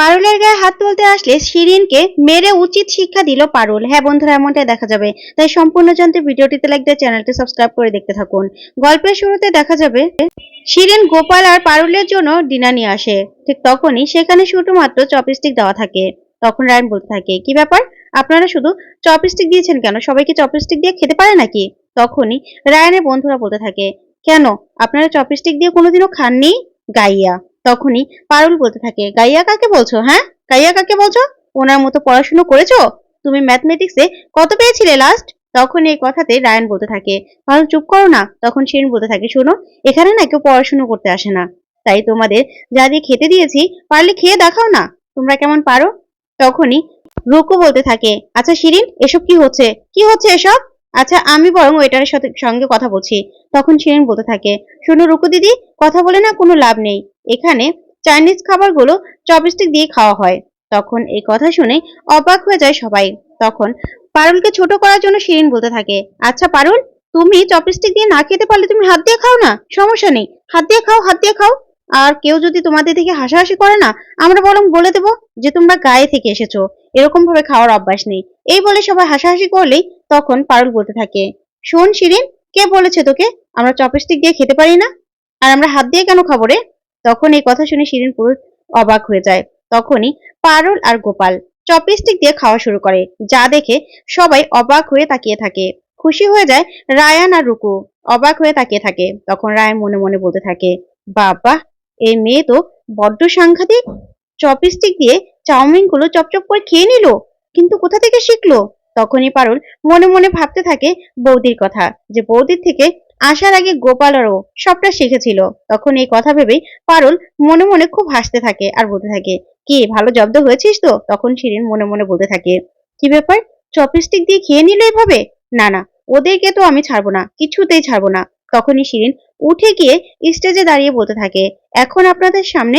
পারুলের গায়ে হাত তুলতে আসলে শিরিনকে মেরে উচিত শিক্ষা দিল পারুল। হ্যাঁ বন্ধুরা, এমনটাই দেখা যাবে। তাই সম্পূর্ণ জানতে ভিডিওটিতে লাইক দিয়ে চ্যানেলটি সাবস্ক্রাইব করে দেখতে থাকুন। গল্পের শুরুতে দেখা যাবে, শিরিন গোপাল আর পারুলের জন্য ডিনার নিয়ে আসে। ঠিক তখনই সেখানে শুধুমাত্র চপস্টিক দেওয়া থাকে। তখন রায়ন বলতে থাকে, কি ব্যাপার? আপনারা শুধু চপস্টিক দিয়েছেন কেন? সবাইকে চপস্টিক দিয়ে খেতে পারে নাকি? তখনই রায়ানের বন্ধুরা বলতে থাকে, কেন? আপনারা চপস্টিক দিয়ে কোনোদিনও খাননি? গাইয়া। তখনই পারুল বলতে থাকে, গাইয়া কাকে বলছো হ্যাঁ? গাইয়া কাকে বলছো? ওনার মতো পড়াশুনো করেছ? তুমি ম্যাথমেটিক্সে কত পেয়েছিলে লাস্ট তখন এই কথাতে রায়ন বলতে থাকে, পারুল, চুপ করো না। তখন শিরিন বলতে থাকে, শোনো, এখানে না কেউ পড়াশুনো করতে আসে না। তাই তোমাদের যা দিয়ে খেতে দিয়েছি, পারলে খেয়ে দেখাও না। তোমরা কেমন পারো? তখনই রুকু বলতে থাকে আচ্ছা শিরিন, এসব কি হচ্ছে? কি হচ্ছে এসব? আচ্ছা আমি বরং ওয়েটারের সাথে সঙ্গে কথা বলছি। তখন শিরিন বলতে থাকে, শোনো রুকু দিদি, কথা বলে না কোনো লাভ নেই। এখানে চাইনিজ খাবারগুলো চপস্টিক দিয়ে খাওয়া হয়। তখন এই কথা শুনে অবাক হয়ে যায় সবাই। তখন পারুলকে ছোট করার জন্য শিরিন বলতে থাকে আচ্ছা পারুল, তুমি চপস্টিক দিয়ে না খেতে পারলে তুমি হাত দিয়ে খাও না, সমস্যা নেই। হাত দিয়ে খাও, হাত দিয়ে খাও। আর কেউ যদি তোমাদের দেখে হাসাহাসি করে না, আমরা বরং বলে দেবো যে তোমরা গায়ে থেকে এসেছ। এরকম ভাবে খাওয়ার অভ্যাস নেই। এই বলে সবাই হাসাহাসি করলেই তখন পারুল বলতে থাকে, শোন শিরিন, কে বলেছে তোকে? আমরা চপস্টিক দিয়ে খেতে পারি না? আর আমরা হাত দিয়ে কেন খাব তখন এই কথা শুনে শিরিন পুরো অবাক হয়ে যায়। তখনই পারুল আর গোপাল চপস্টিক দিয়ে খাওয়া শুরু করে, যা দেখে সবাই অবাক হয়ে তাকিয়ে থাকে। খুশি হয়ে যায় রায়ান আর রুকু। অবাক হয়ে তাকিয়ে থাকে। তখন রায়ান মনে মনে বলতে থাকে, বাবা এই মেয়ে তো বড্ড সাংঘাতিক। চপস্টিক দিয়ে চাউমিনগুলো চপচপ করে খেয়ে নিল, কিন্তু কোথা থেকে শিখলো? তখনই পারুল মনে মনে ভাবতে থাকে বৌদির কথা, যে বৌদির থেকে আসার আগে গোপালেরও সবটা শিখেছিল। তখন এই কথা ভেবেই পারুল মনে মনে খুব হাসতে থাকে আর বলতে থাকে, কি, ভালো জব্দ হয়েছিস তো? তখন শিরিন মনে মনে বলতে থাকে, কি ব্যাপার? চপস্টিক দিয়ে খেয়ে নিল এভাবে? না না, ওদেরকে তো আমি ছাড়বো না, কিছুতেই ছাড়বো না। তখনই শিরিন উঠে গিয়ে স্টেজে দাঁড়িয়ে বলতে থাকে। এখন আপনাদের সামনে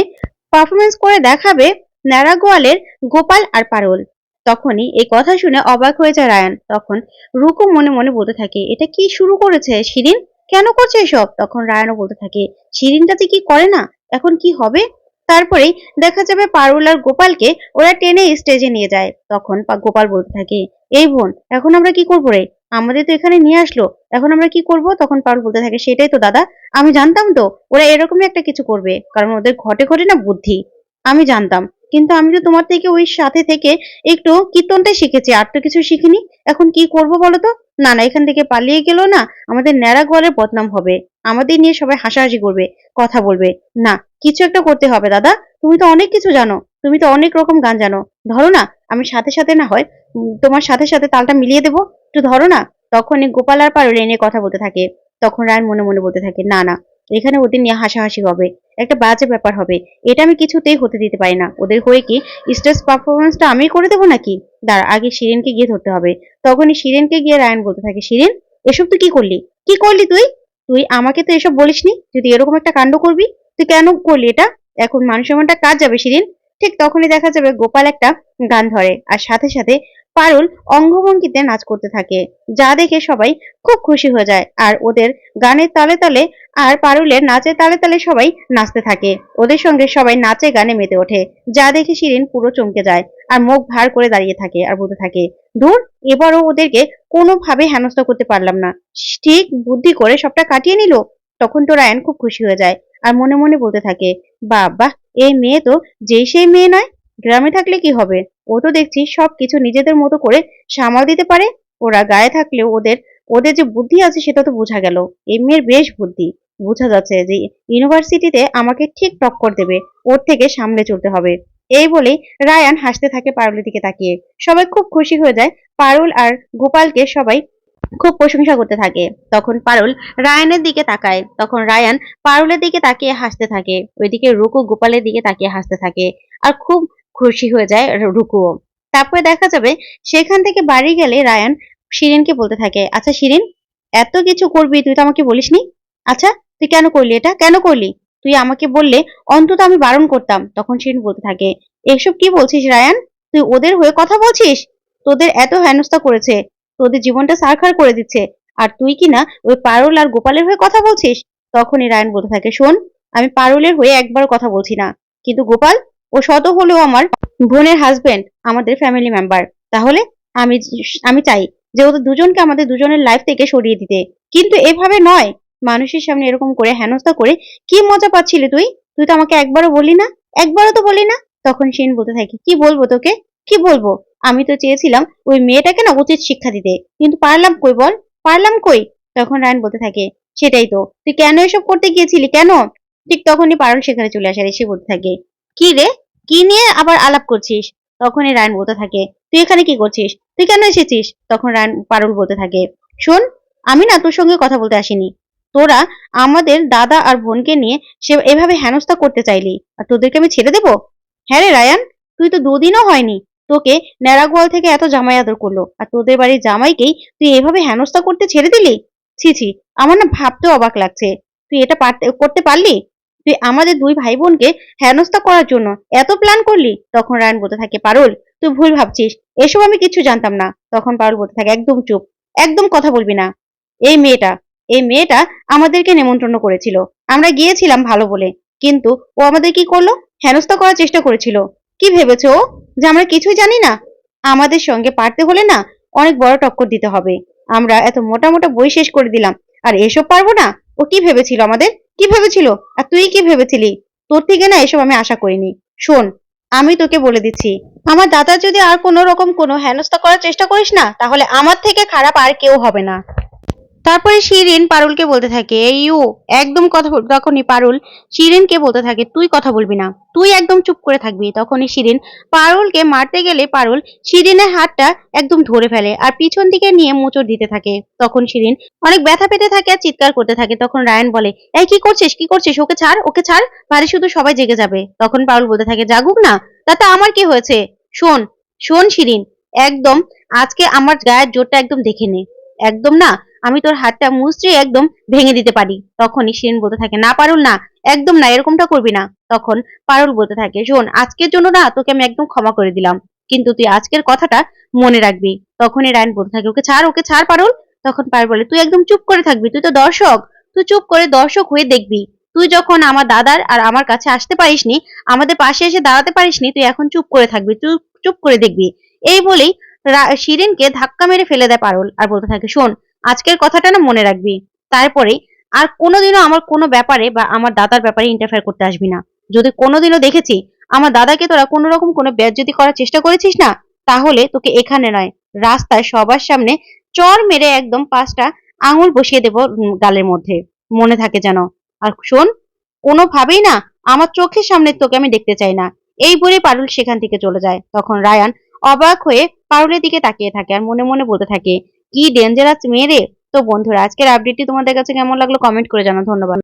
পারফরমেন্স করে দেখাবে ন্যারাগোয়ালের গোপাল আর পারুল। তখনই এই কথা শুনে অবাক হয়ে যায় রায়ান। তখন রুকু মনে মনে বলতে থাকে, এটা কি শুরু করেছে শিরিন? কেন করছে এসব? তখন রায়ানও বলতে থাকে শিরিনটাতে কি করে না? এখন কি হবে? তারপরেই দেখা যাবে পারুল আর গোপালকে ওরা টেনে স্টেজে নিয়ে যায়। তখন গোপাল বলতে থাকে, এই বোন, এখন আমরা কি করব রে? আমাদের তো এখানে নিয়ে আসলো, এখন আমরা কি করব? তখন পারুল বলতে থাকে, সেটাই তো দাদা, আমি জানতাম তো, ওরা এরকমই একটা কিছু করবে, কারণ ওদের ঘটে ঘটে না বুদ্ধি। আমি জানতাম, কিন্তু আমি তো তোমার থেকে ওই সাথে থেকে একটু কীর্তনটাই শিখেছি, আর তো কিছু শিখিনি। এখন কি করব বলো তো? না না, এখান থেকে পালিয়ে গেল না, আমাদের ন্যাড়া গোয়ালের বদনাম হবে। আমাদের নিয়ে সবাই হাসাহাসি করবে, কথা বলবে। না, কিছু একটা করতে হবে দাদা। তুমি তো অনেক কিছু জানো। তুমি তো অনেক রকম গান জানো। ধরো না, আমি সাথে সাথে না হয় তোমার সাথে সাথে তালটা মিলিয়ে দেবো। একটু ধরো না তখন গোপাল আর পারুল এ নিয়ে কথা বলতে থাকে। তখন রায়ন মনে মনে বলতে থাকে, না না, এখানে ওদের নিয়ে হাসাহাসি হবে। একটা বাজে ব্যাপার হবে। এটা আমি কিছুতেই হতে দিতে পারি না। ওদের হয়ে কি স্টেজ পারফরমেন্সটা আমি করে দেবো নাকি? দাঁড়া, আগে শিরিনকে গিয়ে ধরতে হবে। তখনই শিরিনকে গিয়ে রায়ন বলতে থাকে, শিরিন, এসব তুই কি করলি? কি করলি তুই? তুই আমাকে তো এসব বলিসনি? যদি এরকম একটা কাণ্ড করবি, তুই কেন করলি এটা? এখন মানুষের মনটা কাজ যাবে সেদিন? ঠিক তখনই দেখা যাবে গোপাল একটা গান ধরে, আর সাথে সাথে পারুল অঙ্গভঙ্গিতে নাচ করতে থাকে, যা দেখে সবাই খুব খুশি হয়ে যায়। আর ওদের গানের তালে তালে আর পারুলের নাচের তালে তালে সবাই নাচতে থাকে। ওদের সঙ্গে সবাই নাচে গানে মেতে ওঠে, যা দেখে শিরিন পুরো চমকে যায় আর মুখ ভার করে দাঁড়িয়ে থাকে আর বলতে থাকে দূর এবারও ওদেরকে কোনোভাবে হেনস্থা করতে পারলাম না। ঠিক বুদ্ধি করে সবটা কাটিয়ে নিল? তখন তো রায়ন খুব খুশি হয়ে যায় আর মনে মনে বলতে থাকে বাবা এই মেয়ে তো যেই সেই মেয়ে নয়। গ্রামে থাকলে কি হবে? ও তো দেখছি সবকিছু নিজেদের মতো করে সামাল দিতে পারে। ওরা গায়ে থাকলেও ওদের ওদের যে বুদ্ধি আছে সেটা তো বোঝা গেল। এই মেয়ের বেশ বুদ্ধি। বোঝা যাচ্ছে যে ইউনিভার্সিটিতে আমাকে ঠিক টক্কর দেবে। ওর থেকে সামলে চলতে হবে। এই বলেই রায়ান হাসতে থাকে পারুলের দিকে তাকিয়ে। সবাই খুব খুশি হয়ে যায়। পারুল আর গোপালকে সবাই খুব প্রশংসা করতে থাকে। তখন পারুল রায়ানের দিকে তাকায়। তখন রায়ান পারুলের দিকে তাকিয়ে হাসতে থাকে। ওইদিকে রুকু গোপালের দিকে তাকিয়ে হাসতে থাকে। আর খুব খুশি হয়ে যায় রুকুও। তারপরে দেখা যাবে সেখান থেকে বাড়ি গেলে রায়ান শিরিনকে বলতে থাকে আচ্ছা শিরিন, এত কিছু করবি তুই তো আমাকে বলিসনি? আচ্ছা তুই কেন করলি এটা? কেন করলি? তুই আমাকে বললে অন্তত আমি বারণ করতাম। তখন শিরিন বলতে থাকে, এসব কি বলছিস রায়ান? তুই ওদের হয়ে কথা বলছিস? তোদের এত হেনস্থা করেছে, তোদের জীবনটা সারখার করে দিচ্ছে, আর তুই কি না ওই পারুল আর গোপালের হয়ে কথা বলছিস? তখনই রায়ন বলতে থাকে, শোন, আমি পারুলের হয়ে একবার কথা বলছি না, কিন্তু গোপাল ও শত হলেও আমার বোনের হাজবেন্ড আমাদের ফ্যামিলি মেম্বার তাহলে আমি আমি চাই যে ওদের দুজনকে আমাদের দুজনের লাইফ থেকে সরিয়ে দিতে। কিন্তু এভাবে নয়। মানুষের সামনে এরকম করে হেনস্থা করে কি মজা পাচ্ছিলি তুই? তুই তো আমাকে একবারও বলি না। একবারও তো বলি না। তখন সেন বলতে থাকে, কি বলব তোকে? কি বলব? আমি তো চেয়েছিলাম ওই মেয়েটাকে না উচিত শিক্ষা দিতে। কিন্তু পারলাম কই বল? পারলাম কই? তখন রায়ন বলতে থাকে, সেটাই তো। তুই কেন এসব করতে গিয়েছিলি? কেন? ঠিক তখনই পারল সেখানে চলে আসে আর এসে বলতে থাকে কি রে? কি নিয়ে আবার আলাপ করছিস? তখনই রায়ন বলতে থাকে, তুই এখানে কি করছিস? তুই কেন এসেছিস? তখন রায়ন পারুল বলতে থাকে, শোন, আমি না তোর সঙ্গে কথা বলতে আসিনি। তোরা আমাদের দাদা আর বোনকে নিয়ে সে এভাবে হেনস্থা করতে চাইলি, আর তোদেরকে আমি ছেড়ে দেবো? হ্যাঁ রে রায়ান, তুই তো দুদিনও হয়নি। তোকে ন্যাড়াগোয়াল থেকে এত জামাই আদর করল, আর তোদের বাড়ির জামাইকেই তুই এভাবে হেনস্থা করতে ছেড়ে দিলি? ছি ছি, আমার না ভাবতেও অবাক লাগছে। তুই এটা করতে পারলি? তুই আমাদের দুই ভাই বোনকে হেনস্থা করার জন্য এত প্ল্যান করলি? তখন রায়ন বলতে থাকে, পারুল, তুই ভুল ভাবছিস। এসব আমি কিছু জানতাম না। তখন পারুল বলতে থাকে, একদম চুপ, একদম কথা বলবি না। এই মেয়েটা এই মেয়েটা আমাদেরকে নেমন্ত্রণ করেছিল। আমরা গিয়েছিলাম ভালো বলে, কিন্তু ও আমাদের কি করল? হেনস্থা করার চেষ্টা করেছিল। কি ভেবেছে ও? যে আমরা কিছুই জানি না? আমাদের সঙ্গে পারতে হলে না অনেক বড় টক্কর দিতে হবে। আমরা এত মোটা মোটা বই শেষ করে দিলাম, আর এসব পারব না? ও কি ভেবেছিল আমাদের? কি ভেবেছিল? আর তুই কি ভেবেছিলি? তোর থেকে না এসব আমি আশা করিনি। শোন, আমি তোকে বলে দিচ্ছি। আমার দাদা যদি আর কোনো রকম কোনো হেনস্থা করার চেষ্টা করিস না, তাহলে আমার থেকে খারাপ আর কেউ হবে না। তারপরে শিরিন পারুলকে বলতে থাকে, এই ইউ, একদম কথা তখনই পারুল শিরিনকে বলতে থাকে, তুই কথা বলবি না, তুই একদম চুপ করে থাকবি। তখনই শিরিন পারুলকে মারতে গেলে পারুল শিরিনের হাতটা একদম ধরে ফেলে আর পিছন দিকে নিয়ে মোচড় দিতে থাকে। তখন শিরিন অনেক ব্যথা পেতে থাকে আর চিৎকার করতে থাকে। তখন রায়ন বলে, এই কি করছিস? কি করছিস? ওকে ছাড় ওকে ছাড় বাড়ি শুধু সবাই জেগে যাবে। তখন পারুল বলতে থাকে, জাগুক না, তাতে আমার কি হয়েছে? শোন শোন শিরিন, একদম আজকে আমার গায়ের জোরটা একদম দেখে নে। একদম না আমি তোর হাতটা মুচড়ে একদম ভেঙে দিতে পারি। তখনই শিরিন বলতে থাকে, না, পারুল না, একদম না, এরকমটা করবি না। তখন পারুল বলতে থাকে, শোন, আজকের জন্য না তোকে আমি একদম ক্ষমা করে দিলাম, কিন্তু তুই আজকের কথাটা মনে রাখবি। তখনই রায়ন বলতে থাকে, ওকে ছাড় ওকে ছাড় পারুল। তখন পারুল বলে, তুই একদম চুপ করে থাকবি, তুই তো দর্শক, তুই চুপ করে দর্শক হয়ে দেখবি। তুই যখন আমার দাদার আর আমার কাছে আসতে পারিসনি, আমাদের পাশে এসে দাঁড়াতে পারিসনি, তুই এখন চুপ করে থাকবি তুই চুপ করে দেখবি। এই বলেই শিরিনকে ধাক্কা মেরে ফেলে দেয় পারুল আর বলতে থাকে, শোন আজকের কথাটা না মনে রাখবি। তারপরে আর কোনোদিনও আমার কোনো ব্যাপারে বা আমার দাদার ব্যাপারে ইন্টারফেয়ার করতে আসবি না। যদি কোনোদিনও দেখেছি আমার দাদাকে তোরা কোনো রকম কোনো বেজ্জতি করার চেষ্টা করেছিস না, তাহলে তোকে এখানে নয়, রাস্তায় সবার সামনে চর মেরে একদম পাঁচটা আঙুল বসিয়ে দেব গালের মধ্যে। মনে থাকে যেন। আর শোন, কোনোভাবেই না আমার চোখের সামনে তোকে আমি দেখতে চাই না। এই বলে পারুল সেখান থেকে চলে যায়। তখন রায়ান অবাক হয়ে পারুলের দিকে তাকিয়ে থাকে আর মনে মনে বলতে থাকে কি ডেঞ্জারাস মেয়ে রে তো বন্ধুরা, আজকের আপডেটটি তোমাদের কাছে কেমন লাগল কমেন্ট করে জানাও, ধন্যবাদ।